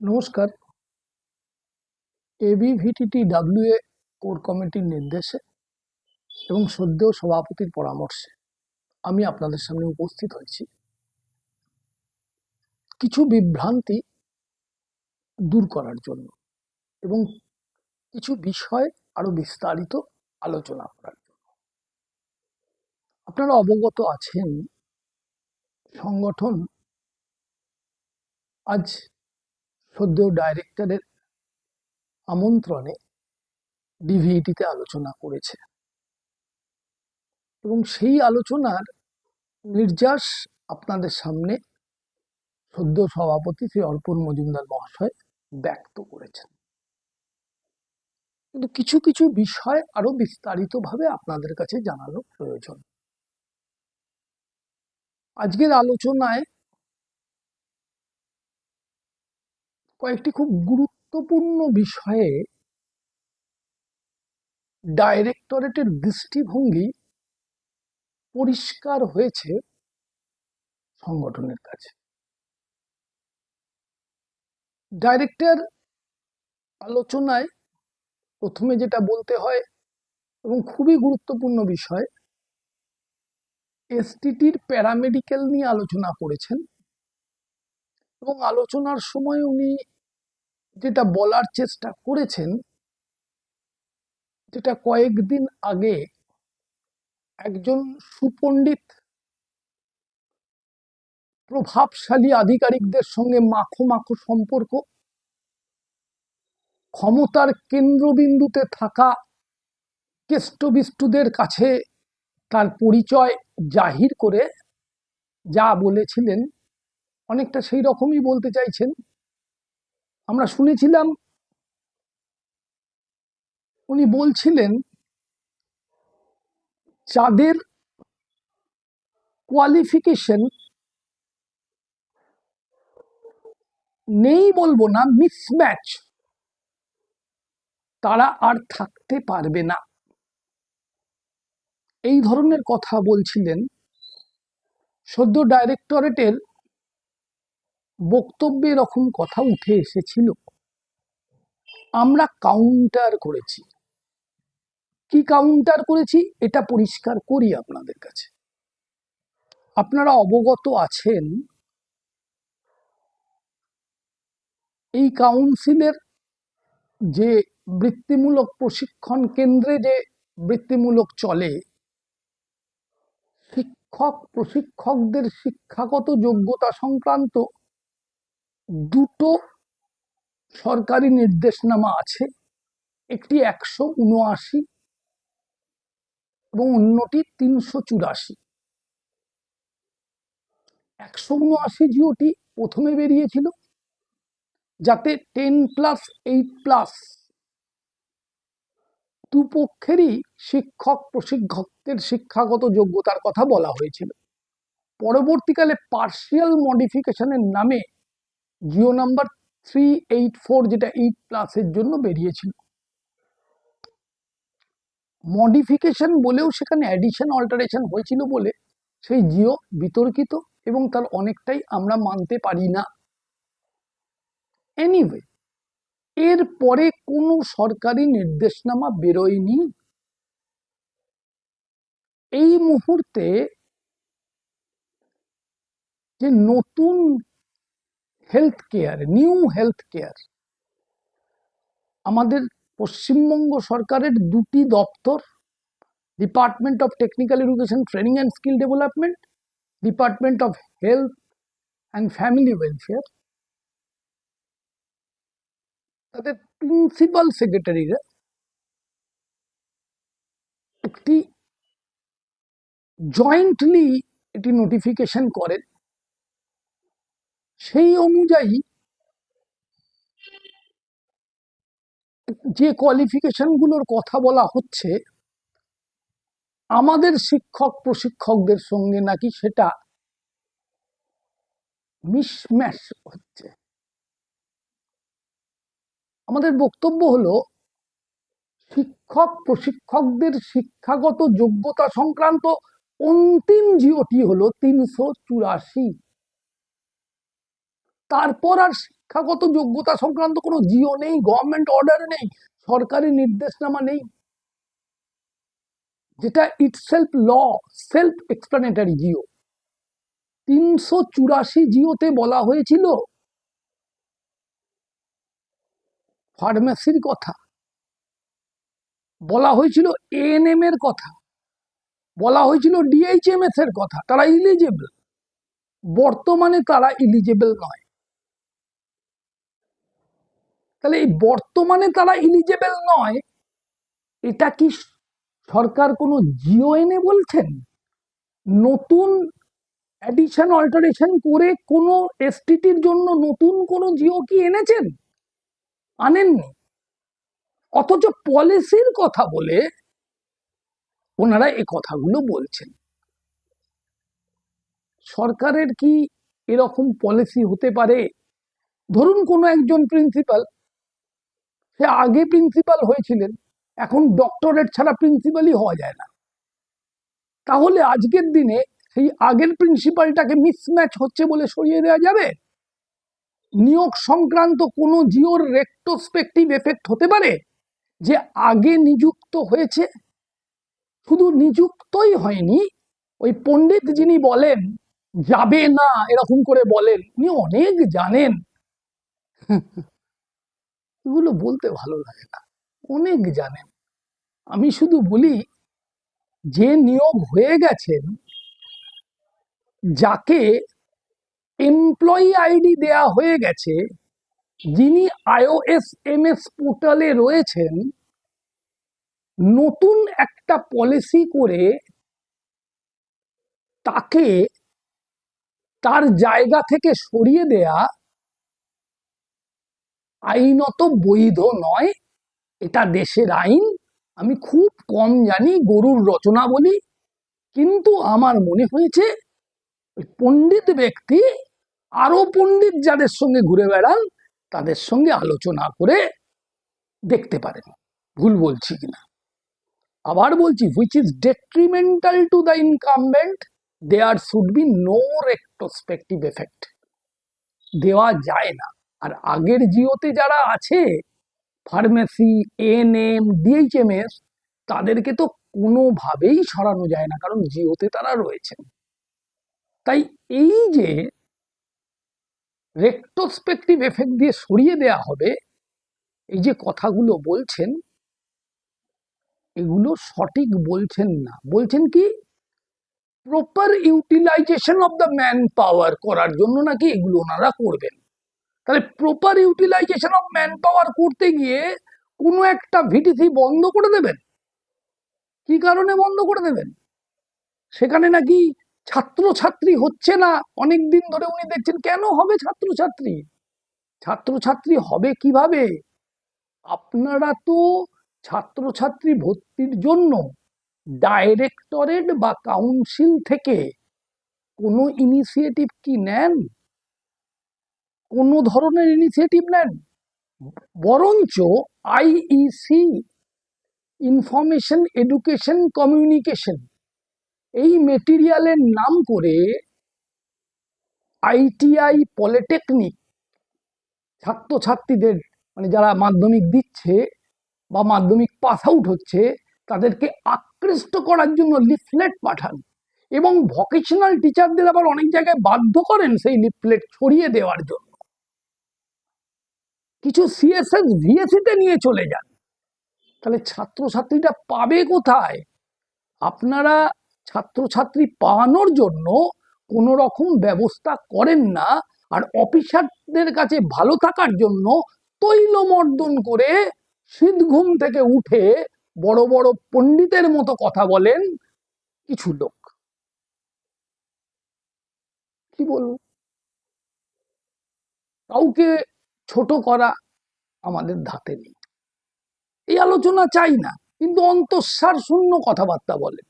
নমস্কার। এবিভিটিটি WA core কমিটির নির্দেশে এবং সদ্য সভাপতির পরামর্শে আমি আপনাদের সামনে উপস্থিত হয়েছি। কিছু বিভ্রান্তি দূর করার জন্য এবং কিছু বিষয় আরও বিস্তারিত আলোচনা করার জন্য। আপনারা অবগত আছেন, সংগঠন আজ সদ্য ডাইরেক্টরের আমন্ত্রণে ডিভিইটিতে আলোচনা করেছে। এবং সেই আলোচনার নির্যাস আপনাদের সামনে সদ্য সভাপতি শ্রী অর্পণ মজুমদার মহাশয় ব্যক্ত করেছেন। কিন্তু কিছু কিছু বিষয় আরও বিস্তারিতভাবে আপনাদের কাছে জানানো প্রয়োজন। আজকের আলোচনায় কয়েকটি খুব গুরুত্বপূর্ণ বিষয়ে ডাইরেক্টরেটের দৃষ্টিভঙ্গি পরিষ্কার হয়েছে সংগঠনের কাছে। ডাইরেক্টর আলোচনায় প্রথমে যেটা বলতে হয় এবং খুবই গুরুত্বপূর্ণ বিষয় এসটিটির প্যারামেডিক্যাল নিয়ে আলোচনা করেছেন। এবং আলোচনার সময় উনি যেটা বলার চেষ্টা করেছেন, যেটা কয়েকদিন আগে একজন সুপণ্ডিত প্রভাবশালী আধিকারিকদের সঙ্গে মাখো মাখো সম্পর্ক, ক্ষমতার কেন্দ্রবিন্দুতে থাকা কেষ্টবিষ্টুদের কাছে তার পরিচয় জাহির করে যা বলেছিলেন অনেকটা সেই রকমই বলতে চাইছেন। আমরা শুনেছিলাম, উনি বলছিলেন যাদের কোয়ালিফিকেশন নেই বলব না মিসম্যাচ তারা আর থাকতে পারবে না। এই ধরনের কথা বলছিলেন সদ্য ডাইরেক্টরেটের বক্তব্যে এরকম কথা উঠে এসেছিল। আমরা কাউন্টার করেছি। কি কাউন্টার করেছি? এটা পরিষ্কার করি আপনাদের কাছে। আপনারা অবগত আছেন, এই কাউন্সিলের যে বৃত্তিমূলক প্রশিক্ষণ কেন্দ্রে যে বৃত্তিমূলক চলে শিক্ষক প্রশিক্ষকদের শিক্ষাগত যোগ্যতা সংক্রান্ত দুটো সরকারি নির্দেশনামা আছে, একটি একশো উনআশি এবং অন্যটি তিনশো চুরাশি। একশো উনআশি জিওটি প্রথমে বেরিয়েছিল, যাতে টেন প্লাস এইট প্লাস দুপক্ষেরই শিক্ষক, প্রশিক্ষকদের শিক্ষাগত যোগ্যতার কথা বলা হয়েছিল। পরবর্তীকালে পার্সিয়াল মডিফিকেশনের নামে GO number three eight four যেটা এইট প্লাসের জন্য বেরিয়েছিল। মডিফিকেশন বলেও সেখানে অ্যাডিশন অল্টারেশন হয়েছিল বলে সেই জিও বিতর্কিত এবং তার অনেকটাই আমরা মানতে পারি না। এনিওয়ে এর পরে কোনো সরকারি নির্দেশনামা বেরোয়নি। এই মুহূর্তে যে নতুন health care new health care আমাদের পশ্চিমবঙ্গ সরকারের দুটি দপ্তর department of technical education training and skill development department of health and family welfare তাদের প্রিন্সিপাল সেক্রেটারিরা একটি জয়েন্টলি এটি নোটিফিকেশন করেন। সেই অনুযায়ী যে কোয়ালিফিকেশনগুলোর কথা বলা হচ্ছে, আমাদের শিক্ষক প্রশিক্ষকদের সঙ্গে নাকি সেটা মিসম্যাচ হচ্ছে। আমাদের বক্তব্য হলো, শিক্ষক প্রশিক্ষকদের শিক্ষাগত যোগ্যতা সংক্রান্ত অন্তিম জিওটি হলো তিনশো চুরাশি। তারপর আর শিক্ষাগত যোগ্যতা সংক্রান্ত কোনো জিও নেই গভর্নমেন্ট অর্ডার নেই, সরকারি নির্দেশনামা নেই। যেটা itself law self explanatory GO. তিনশো চুরাশি জিওতে বলা হয়েছিল ফার্মেসির কথা। বলা হয়েছিল এএনএম এর কথা। বলা হয়েছিল ডিএইচএমএস এর কথা। তারা ইলিজেবল বর্তমানে তারা ইলিজেবল নয়। তাহলে এই বর্তমানে তারা ইলিজেবল নয়। এটা কি সরকার কোনো জিও এনে বলছেন? নতুন অ্যাডিশন অল্টারেশন করে কোনো এসটিটির জন্য নতুন কোনো জিও কি এনেছেন? আনেননি। অথচ পলিসির কথা বলে ওনারা এ কথাগুলো বলছেন। সরকারের কি এরকম পলিসি হতে পারে? ধরুন কোনো একজন প্রিন্সিপাল সে আগে প্রিন্সিপাল হয়েছিলেন, এখন ডক্টরেট ছাড়া প্রিন্সিপালই হওয়া যায় না। তাহলে আজকের দিনে সেই আগের প্রিন্সিপালটাকে মিসম্যাচ হচ্ছে বলে সরিয়ে দেওয়া যাবে? নিয়োগ সংক্রান্ত কোনো জিওর রেট্রোস্পেক্টিভ এফেক্ট হতে পারে? যে আগে নিযুক্ত হয়েছে? শুধু নিযুক্তই হয়নি, ওই পণ্ডিত যিনি বলেন, যাবে না এরকম করে বলেন, উনি অনেক জানেন। এগুলো বলতে ভালো লাগে না। অনেক জানেন। আমি শুধু বলি, যে নিয়োগ হয়ে গেছেন, যাকে এমপ্লয়ি আইডি দেয়া হয়ে গেছে, যিনি আইওএস এম এস পোর্টালে রয়েছেন, নতুন একটা পলিসি করে তাকে তার জায়গা থেকে সরিয়ে দেয়া আইনত বৈধ নয়, এটা দেশের আইন। আমি খুব কম জানি, গরুর রচনা বলি। কিন্তু আমার মনে হয়েছে পণ্ডিত ব্যক্তি আরও পণ্ডিত যাদের সঙ্গে ঘুরে বেড়ান, তাদের সঙ্গে আলোচনা করে দেখতে পারেন। ভুল বলছি কিনা? আবার বলছি which is detrimental to the incumbent there should be no retrospective effect দেওয়া যায় না। আর আগের জিওতে যারা আছে, ফার্মেসি এন এম ডিএইচএমএস তাদেরকে তো কোনোভাবেই সরানো যায় না, কারণ জিওতে তারা রয়েছেন তাই এই যে রেট্রোস্পেক্টিভ এফেক্ট দিয়ে সরিয়ে দেয়া হবে, এই যে কথাগুলো বলছেন, এগুলো সঠিক বলছেন না। বলছেন কি proper utilisation of the man power করার জন্য নাকি এগুলো ওনারা করবেন। তাহলে proper utilisation of man power করতে গিয়ে কোনো একটা ভিটিসি বন্ধ করে দেবেন। কি কারণে বন্ধ করে দেবেন? সেখানে নাকি ছাত্রছাত্রী হচ্ছে না। অনেক দিন ধরে উনি দেখছেন, কেন হবে ছাত্রছাত্রী? ছাত্রছাত্রী হবে কীভাবে? আপনারা তো ছাত্রছাত্রী ভর্তির জন্য ডাইরেক্টরেট বা কাউন্সিল থেকে কোনো ইনিশিয়েটিভ কি নেন? কোনো ধরনের ইনিশিয়েটিভ নেন। বরঞ্চ আইইসি ইনফরমেশন এডুকেশন কমিউনিকেশন এই মেটেরিয়ালের নাম করে আইটিআই পলিটেকনিক ছাত্রছাত্রীদের মানে যারা মাধ্যমিক দিচ্ছে বা মাধ্যমিক পাস আউট হচ্ছে, তাদেরকে আকৃষ্ট করার জন্য লিফলেট পাঠান এবং ভকেশনাল টিচারদের আবার অনেক জায়গায় বাধ্য করেন সেই লিফলেট ছড়িয়ে দেওয়ার জন্য। কিছু সিএসএস ভিএসিতে নিয়ে চলে যান। তাহলে ছাত্রছাত্রীরা পাবে কোথায়? আপনারা ছাত্রছাত্রী পাওয়ানোর জন্য কোনো রকম ব্যবস্থা করেন না আর অফিসারদের কাছে ভালো থাকার জন্য তৈলমর্দন করে শীত ঘুম থেকে উঠে বড় বড় পণ্ডিতের মতো কথা বলেন কিছু লোক। কি বলব? কাউকে ছোট করা আমাদের ধাতে নেই। এই আলোচনা চাই না, কিন্তু অন্তঃসার শূন্য কথাবার্তা বলে।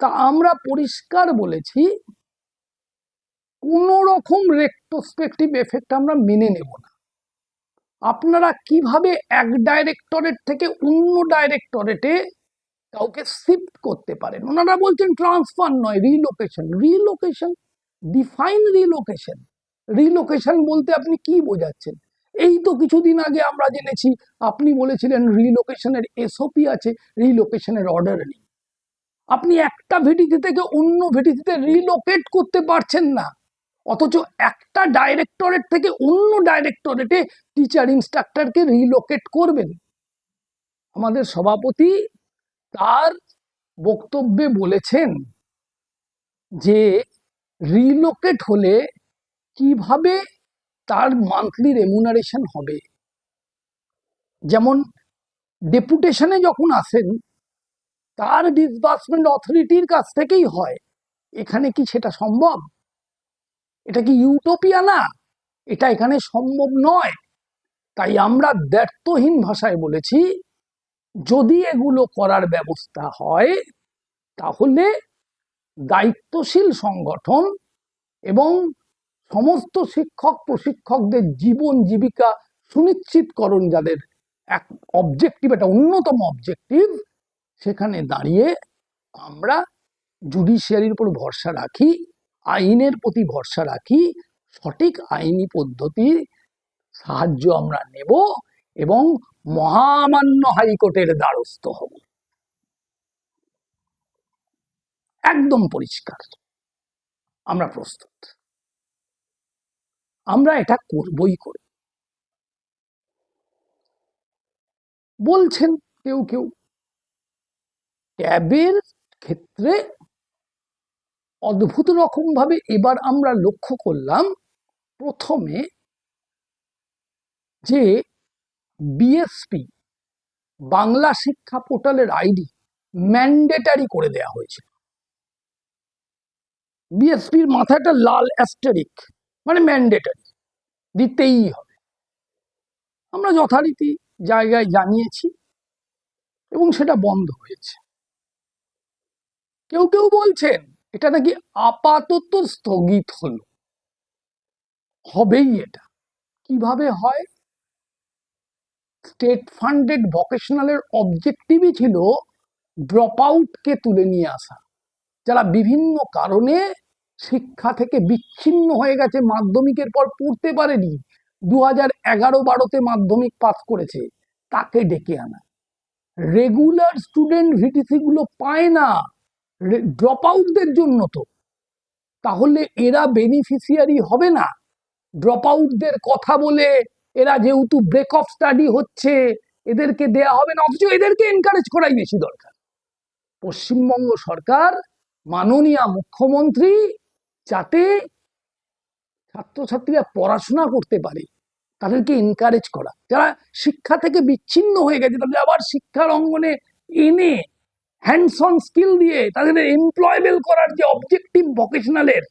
তা আমরা পরিষ্কার বলেছি কোন রকম রেট্রোস্পেক্টিভ এফেক্ট আমরা মেনে নেব না। আপনারা কীভাবে এক ডাইরেক্টরেট থেকে অন্য ডাইরেক্টরেটে কাউকে শিফট করতে পারেন? ওনারা বলছেন ট্রান্সফার নয় relocation relocation define relocation relocation বলতে আপনি কি বোঝাচ্ছেন? এই তো কিছুদিন আগে আমরা জেনেছি, আপনি বলেছিলেন রিলোকেশনের এসওপি আছে রিলোকেশনের অর্ডার নেই। আপনি একটা ভিটিসি থেকে অন্য ভিটিসিতে রিলোকেট করতে পারছেন না। অথচ একটা ডাইরেক্টরেট থেকে অন্য ডাইরেক্টরেটে টিচার ইনস্ট্রাক্টরকে রিলোকেট করবেন। আমাদের সভাপতি তার বক্তব্যে বলেছেন যে রিলোকেট হলে কীভাবে তার মান্থলি রেমুনারেশন হবে? যেমন ডেপুটেশনে যখন আসেন, তার ডিসবার্সমেন্ট অথরিটির কাছ থেকেই হয়। এখানে কি সেটা সম্ভব? এটা কি ইউটোপিয়া না? এটা এখানে সম্ভব নয়। তাই আমরা দ্ব্যর্থহীন ভাষায় বলেছি, যদি এগুলো করার ব্যবস্থা হয়, তাহলে দায়িত্বশীল সংগঠন এবং সমস্ত শিক্ষক প্রশিক্ষকদের জীবন জীবিকা সুনিশ্চিত সুনিশ্চিতকরণ যাদের এক অবজেক্টিভ একটা অন্যতম অবজেক্টিভ সেখানে দাঁড়িয়ে আমরা জুডিশিয়ারির উপর ভরসা রাখি, আইনের প্রতি ভরসা রাখি, সঠিক আইনি পদ্ধতির সাহায্য আমরা নেব এবং মহামান্য হাইকোর্টের দ্বারস্থ হব। একদম পরিষ্কার। আমরা প্রস্তুত। আমরা এটা করবই করে। বলছেন কেউ কেউ, ট্যাবের ক্ষেত্রে অদ্ভুত রকম ভাবে এবার আমরা লক্ষ্য করলাম, প্রথমে যে বিএসপি বাংলা শিক্ষা পোর্টালের আইডি ম্যান্ডেটারি করে দেয়া হয়েছে বিএসপির মাথাটা লাল অ্যাস্টারিক। মানে ম্যান্ডেটারি দিতেই হবে। আমরা যথারীতি জায়গায় জানিয়েছি এবং সেটা বন্ধ হয়েছে। কেউ কেউ বলছেন, এটা নাকি আপাতত স্থগিত হলো। হবেই এটা। কীভাবে হয়? স্টেট ফান্ডেড ভোকেশনালের অবজেক্টিভই ছিল ড্রপ আউটকে তুলে নিয়ে আসা। যারা বিভিন্ন কারণে শিক্ষা থেকে বিচ্ছিন্ন হয়ে গেছে, মাধ্যমিকের পর পড়তে পারেনি। দু হাজার এগারো বারোতে মাধ্যমিক পাস করেছে, তাকে ডেকে আনা। রেগুলার স্টুডেন্ট ভিটিসি গুলো পায় না ড্রপ আউটদের জন্য তো। তাহলে এরা বেনিফিশিয়ারি হবে না। ড্রপ আউটদের কথা বলে এরা যেহেতু ব্রেক অফ স্টাডি হচ্ছে, এদেরকে দেয়া হবে না, অথচ এদেরকে এনকারেজ করাই বেশি দরকার। পশ্চিমবঙ্গ সরকার, মাননীয় মুখ্যমন্ত্রী যাতে ছাত্রছাত্রীরা পড়াশোনা করতে পারে, তাদেরকে এনকারেজ করা। যারা শিক্ষা থেকে বিচ্ছিন্ন হয়ে গেছে, তাদের আবার শিক্ষার অঙ্গনে এনে হ্যান্ডস অন স্কিল দিয়ে তাদের এমপ্লয়েবল করার যে অবজেক্টিভ ভোকেশনালের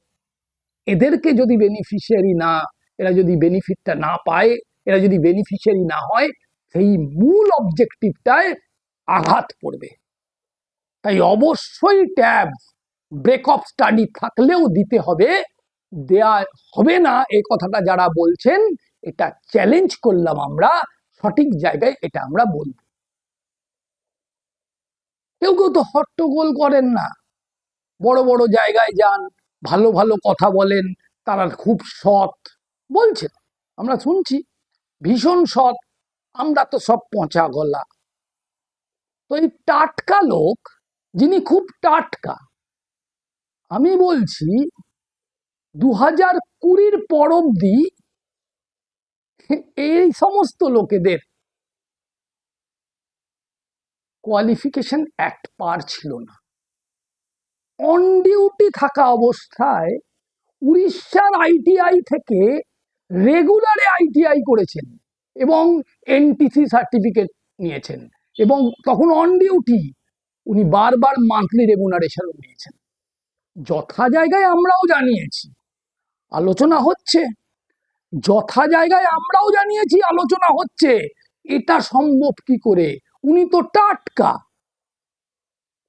এদেরকে যদি বেনিফিশিয়ারি না, এরা যদি বেনিফিটটা না পায়, এরা যদি বেনিফিশিয়ারি না হয়, সেই মূল অবজেক্টিভটায় আঘাত পড়বে। তাই অবশ্যই ট্যাব ব্রেক অফ স্টাডি থাকলেও দিতে হবে। দেয়া হবে না এই কথাটা যারা বলছেন, এটা চ্যালেঞ্জ করলাম আমরা, সঠিক জায়গায় এটা আমরা বলব। কেউ কেউ তো হট্টগোল করেন না। বড় বড় জায়গায় যান, ভালো ভালো কথা বলেন, তারা খুব সৎ, বলছেন। আমরা শুনছি, ভীষণ সৎ, আমরা তো সব পচা গলা। তো এই টাটকা লোক, যিনি খুব টাটকা আমি বলছি দু হাজার কুড়ির পর অব্দি এই সমস্ত লোকেদের কোয়ালিফিকেশন অ্যাক্ট পার ছিল না। অন ডিউটি থাকা অবস্থায় উড়িষ্যার আইটিআই থেকে রেগুলারে আইটিআই করেছেন এবং এনটিসি সার্টিফিকেট নিয়েছেন এবং তখন অন ডিউটি উনি বারবার মান্থলি রেমুনারেশনও নিয়েছেন যথা জায়গায় আমরাও জানিয়েছি। আলোচনা হচ্ছে। যথা জায়গায় আমরাও জানিয়েছি, আলোচনা হচ্ছে। এটা সম্ভব কি করে? উনি তো টাটকা।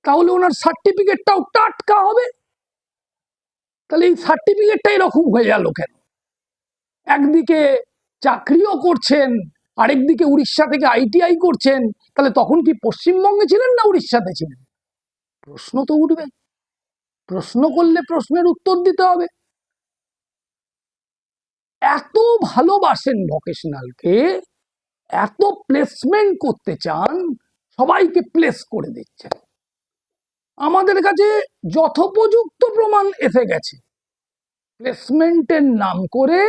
তাহলে ওনার সার্টিফিকেটটাও টাটকা হবে? তাহলে এই সার্টিফিকেটটা এরকম হয়ে গেল কেন? একদিকে চাকরিও করছেন, আরেকদিকে উড়িষ্যা থেকে আইটিআই করছেন, তাহলে তখন কি পশ্চিমবঙ্গে ছিলেন না উড়িষ্যাতে ছিলেন? প্রশ্ন তো উঠবে। প্রশ্ন করলে প্রশ্নের উত্তর দিতে হবে। এত ভালোবাসেন ভোকেশনালকে, এত প্লেসমেন্ট করতে চান, সবাইকে প্লেস করে দিচ্ছেন। আমাদের কাছে যথোপযুক্ত প্রমাণ এসে গেছে। প্লেসমেন্টের নাম করে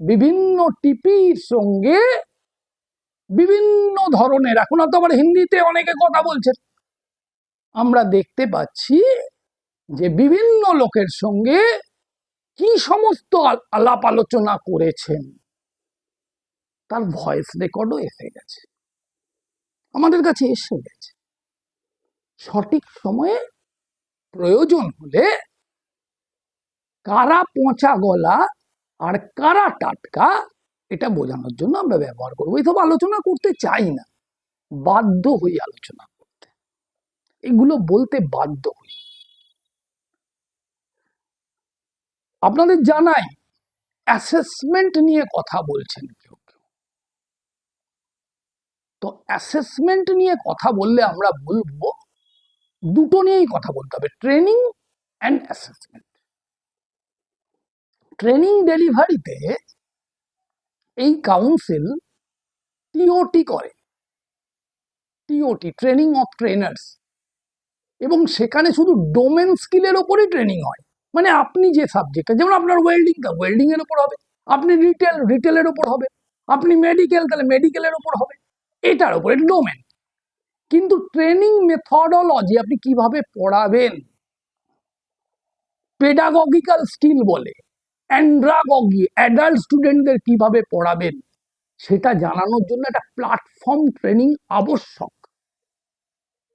বিভিন্ন টিপির সঙ্গে বিভিন্ন ধরনের, এখন তো আবার হিন্দিতে অনেকে কথা বলছেন। আমরা দেখতে পাচ্ছি যে বিভিন্ন লোকের সঙ্গে কি সমস্ত আলাপ আলোচনা করেছেন। তার ভয়েস রেকর্ডও এসে গেছে। আমাদের কাছে এসে গেছে। সঠিক সময়ে প্রয়োজন হলে কারা পচা গলা আর কারা টাটকা, এটা বোঝানোর জন্য আমরা ব্যবহার করব। এইসব আলোচনা করতে চাই না। বাধ্য হই আলোচনা করতে। এগুলো বলতে বাধ্য হই। আপনাদের জানাই অ্যাসেসমেন্ট নিয়ে কথা বলছেন কেউ কেউ। তো অ্যাসেসমেন্ট নিয়ে কথা বললে আমরা বলব, দুটো নিয়েই কথা বলতে হবে ট্রেনিং অ্যান্ড অ্যাসেসমেন্ট ট্রেনিং ডেলিভারিতে এই কাউন্সিল টিওটি করে। টিওটি ট্রেনিং অফ ট্রেনার্স এবং সেখানে শুধু ডোমেন স্কিলের ওপরই ট্রেনিং হয়। মানে আপনি যে সাবজেক্টটা যেমন আপনার ওয়েল্ডিং তা ওয়েল্ডিং এর ওপর হবে। আপনি রিটেল রিটেলের ওপর হবে। আপনি মেডিকেল তাহলে মেডিকেলের ওপর হবে। এটার উপরে ডোমেন কিন্তু ট্রেনিং মেথডোলজি আপনি কীভাবে পড়াবেন? পেডাগগিক্যাল স্কিল বলে। অ্যান্ড্রাগগি অ্যাডাল্ট স্টুডেন্টদের কীভাবে পড়াবেন? সেটা জানানোর জন্য একটা প্ল্যাটফর্ম ট্রেনিং আবশ্যক।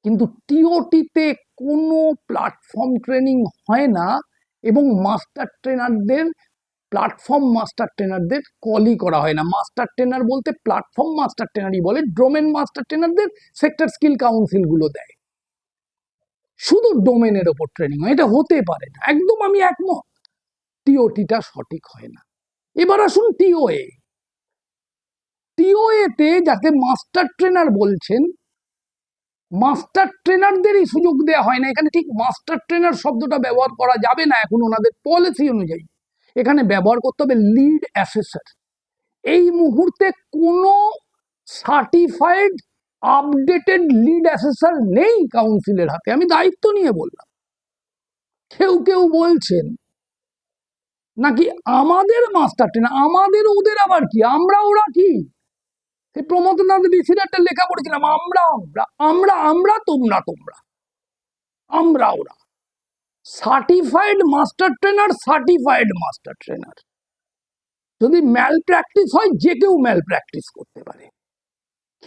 কিন্তু টিওটিতে কোনো প্ল্যাটফর্ম ট্রেনিং হয় না। এবং মাস্টার ট্রেনারদের, প্ল্যাটফর্ম মাস্টার ট্রেনারদের কলই করা হয় না। মাস্টার ট্রেনার বলতে প্ল্যাটফর্ম মাস্টার ট্রেনারই বলে, ডোমেন মাস্টার ট্রেনারদের সেক্টর স্কিল কাউন্সিলগুলো দেয়। শুধু ডোমেনের ওপর ট্রেনিং হয়, এটা হতে পারে না। একদম আমি একমত টিওটিটা সঠিক হয় না। এবার আসুন টিওএ টিওএতে যাকে মাস্টার ট্রেনার বলছেন মাস্টার ট্রেনারদেরই সুযোগ দেওয়া হয় না। এখানে ঠিক মাস্টার ট্রেনার শব্দটা ব্যবহার করা যাবে না এখন ওনাদের পলিসি অনুযায়ী। এখানে ব্যবহার করতে হবে লিড অ্যাসেসর এই মুহূর্তে কোনো সার্টিফাইড আপডেটেড লিড অ্যাসেসর নেই কাউন্সিলের হাতে। আমি দায়িত্ব নিয়ে বললাম। কেউ কেউ বলছেন, নাকি আমাদের মাস্টার ট্রেনার আমাদের ওদের আবার কি? আমরা ওরা কি? সেই প্রমোদনাথ ঋষির একটা লেখা পড়েছিলাম, আমরা আমরা আমরা আমরা, তোমরা তোমরা, আমরা, ওরা। Certified master trainer certified master trainer যদি ম্যাল প্র্যাকটিস হয়, যে কেউ ম্যাল প্র্যাকটিস করতে পারে।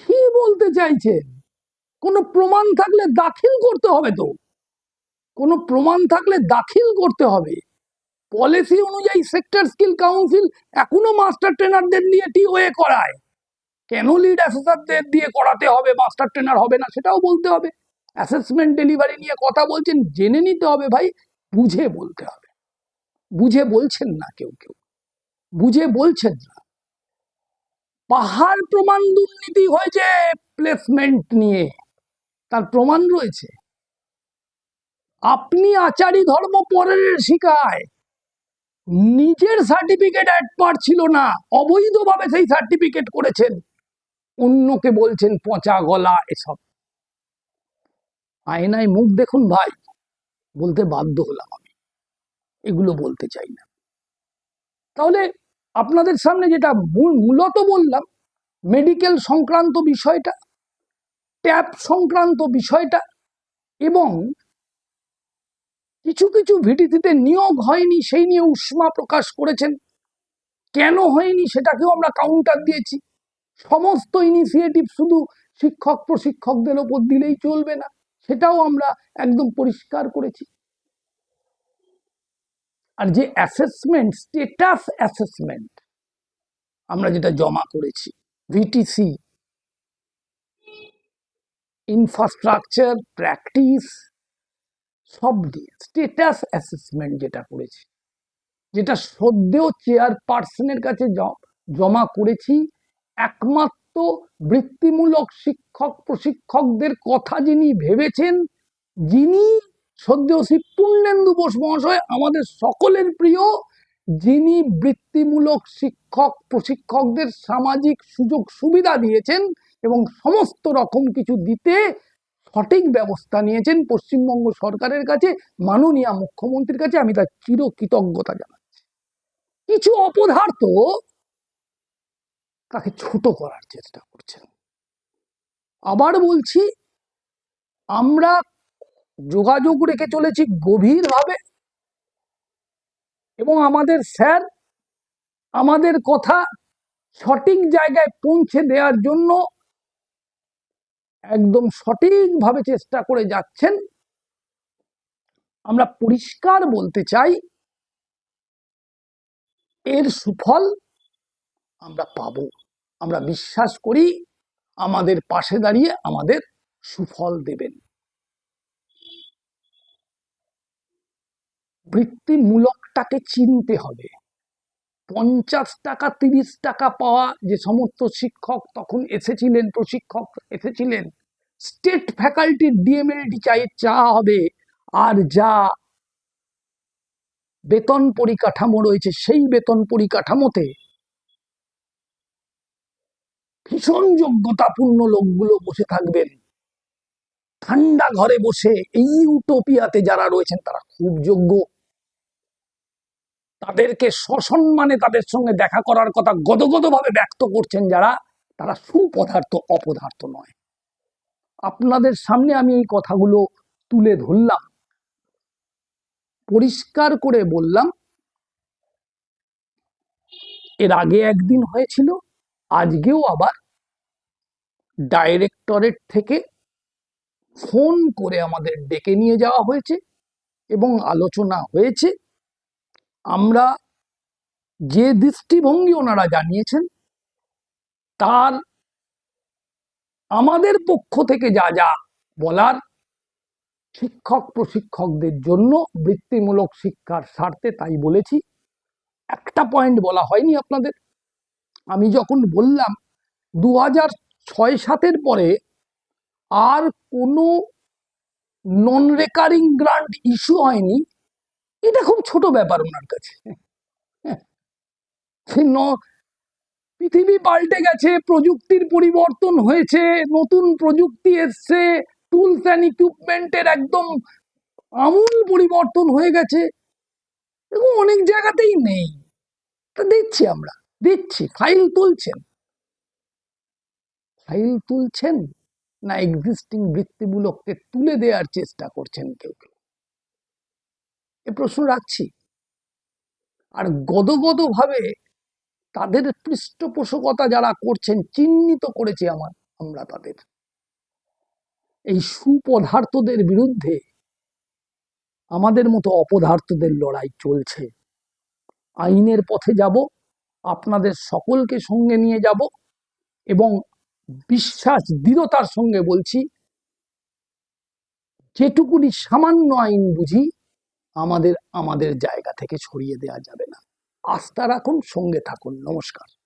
কি বলতে চাইছেন? কোনো প্রমাণ থাকলে দাখিল করতে হবে তো। কোনো প্রমাণ থাকলে দাখিল করতে হবে। পলিসি অনুযায়ী সেক্টর স্কিল কাউন্সিল এখনও মাস্টার ট্রেনারদের দিয়ে টিওএ করায়। কেন লিড অ্যাসেসারদের দিয়ে করাতে হবে, মাস্টার ট্রেনার হবে না, সেটাও বলতে হবে। অ্যাসেসমেন্ট ডেলিভারি নিয়ে কথা বলছেন, জেনে নিতে হবে ভাই, বুঝে বলতে হবে। বুঝে বলছেন না কেউ কেউ। বুঝে বলছেন না। পাহাড় প্রমাণ দুর্নীতি হয়েছে প্লেসমেন্ট নিয়ে। তার প্রমাণ রয়েছে। আপনি আচারী ধর্ম পরের শিকায়। নিজের সার্টিফিকেট অ্যাড পার ছিল না। অবৈধভাবে সেই সার্টিফিকেট করেছেন। অন্যকে বলছেন পচা গলা, এসব। আয়নায় মুখ দেখুন ভাই, বলতে বাধ্য হলাম আমি। এগুলো বলতে চাই না। তাহলে আপনাদের সামনে যেটা মূলত বললাম মেডিকেল সংক্রান্ত বিষয়টা ট্যাপ সংক্রান্ত বিষয়টা, এবং কিছু কিছু ভিটিতে নিয়োগ হয়নি, সেই নিয়ে উষ্মা প্রকাশ করেছেন। কেন হয়নি, সেটাকেও আমরা কাউন্টার দিয়েছি। সমস্ত ইনিশিয়েটিভ শুধু শিক্ষক প্রশিক্ষকদের ওপর দিলেই চলবে না, সেটাও আমরা একদম পরিষ্কার করেছি। আর যে অ্যাসেসমেন্ট স্টেটাস অ্যাসেসমেন্ট আমরা যেটা জমা করেছি ভিটিসি ইনফ্রাস্ট্রাকচার প্র্যাকটিস সব দিয়ে স্টেটাস অ্যাসেসমেন্ট যেটা করেছি, যেটা সদ্যেও চেয়ারপারসনের কাছে জ- জমা করেছি। একমাত্র বৃত্তিমূলক শিক্ষক প্রশিক্ষকদের কথা যিনি ভেবেছেন, যিনি সদ্য শ্রী পূর্ণেন্দু বোস মহাশয় আমাদের সকলের প্রিয়, যিনি বৃত্তিমূলক শিক্ষক প্রশিক্ষকদের সামাজিক সুযোগ সুবিধা দিয়েছেন এবং সমস্ত রকম কিছু দিতে সঠিক ব্যবস্থা নিয়েছেন পশ্চিমবঙ্গ সরকারের কাছে, মাননীয় মুখ্যমন্ত্রীর কাছে, আমি তার চিরকৃতজ্ঞতা জানাচ্ছি। কিছু অপদার্থ তাকে ছোট করার চেষ্টা করছেন। আবার বলছি, আমরা যোগাযোগ রেখে চলেছি গভীরভাবে এবং আমাদের স্যার আমাদের কথা সঠিক জায়গায় পৌঁছে দেওয়ার জন্য একদম সঠিকভাবে চেষ্টা করে যাচ্ছেন। আমরা পরিষ্কার বলতে চাই, এর সুফল আমরা পাব। আমরা বিশ্বাস করি আমাদের পাশে দাঁড়িয়ে আমাদের সুফল দেবেন। বৃত্তিমূলকটাকে চিনতে হবে। পঞ্চাশ টাকা, তিরিশ টাকা পাওয়া যে সমস্ত শিক্ষক তখন এসেছিলেন, প্রশিক্ষক এসেছিলেন, স্টেট ফ্যাকাল্টির ডিএমএলটি চাই, চা হবে। আর যা বেতন পরিকাঠামো রয়েছে, সেই বেতন পরিকাঠামোতে ভীষণ যোগ্যতাপূর্ণ লোকগুলো বসে থাকবেন। ঠান্ডা ঘরে বসে এই ইউটোপিয়াতে যারা রয়েছেন, তারা খুব যোগ্য। তাদেরকে সসম্মানে তাদের সঙ্গে দেখা করার কথা গদগদভাবে ব্যক্ত করছেন যারা, তারা সুপদার্থ, অপদার্থ নয়। আপনাদের সামনে আমি এই কথাগুলো তুলে ধরলাম। পরিষ্কার করে বললাম, এর আগে একদিন হয়েছিল আজকেও আবার ডাইরেক্টরেট থেকে ফোন করে আমাদের ডেকে নিয়ে যাওয়া হয়েছে এবং আলোচনা হয়েছে। আমরা যে দৃষ্টিভঙ্গি ওনারা জানিয়েছেন, তার আমাদের পক্ষ থেকে যা যা বলার শিক্ষক প্রশিক্ষকদের জন্য বৃত্তিমূলক শিক্ষার স্বার্থে তাই বলেছি। একটা পয়েন্ট বলা হয়নি আপনাদের। আমি যখন বললাম দু হাজার ছয় সাতের পরে আর কোনো নন রেকারিং গ্রান্ট ইস্যু হয়নি, এটা খুব ছোট ব্যাপার ওনার কাছে। পৃথিবী পাল্টে গেছে, প্রযুক্তির পরিবর্তন হয়েছে, নতুন প্রযুক্তি এসছে টুলস অ্যান্ড ইকুইপমেন্টের একদম আমূল পরিবর্তন হয়ে গেছে। এরকম অনেক জায়গাতেই নেই। তা দিচ্ছি আমরা। দিচ্ছি ফাইল তুলছেন। ফাইল তুলছেন না এক্সিস্টিং বৃত্তিমূলককে তুলে দেওয়ার চেষ্টা করছেন কেউ কেউ? এ প্রশ্ন রাখছি। আর গদগদ ভাবে তাদের পৃষ্ঠপোষকতা যারা করছেন, চিহ্নিত করেছি আমার, আমরা তাদের। এই সুপদার্থদের বিরুদ্ধে আমাদের মতো অপদার্থদের লড়াই চলছে। আইনের পথে যাব আপনাদের সকলকে সঙ্গে নিয়ে যাব এবং বিশ্বাস দৃঢ়তার সঙ্গে বলছি, যেটুকুনি সামান্য আইন বুঝি, আমাদের আমাদের জায়গা থেকে ছড়িয়ে দেওয়া যাবে না। আস্থা রাখুন, সঙ্গে থাকুন। নমস্কার।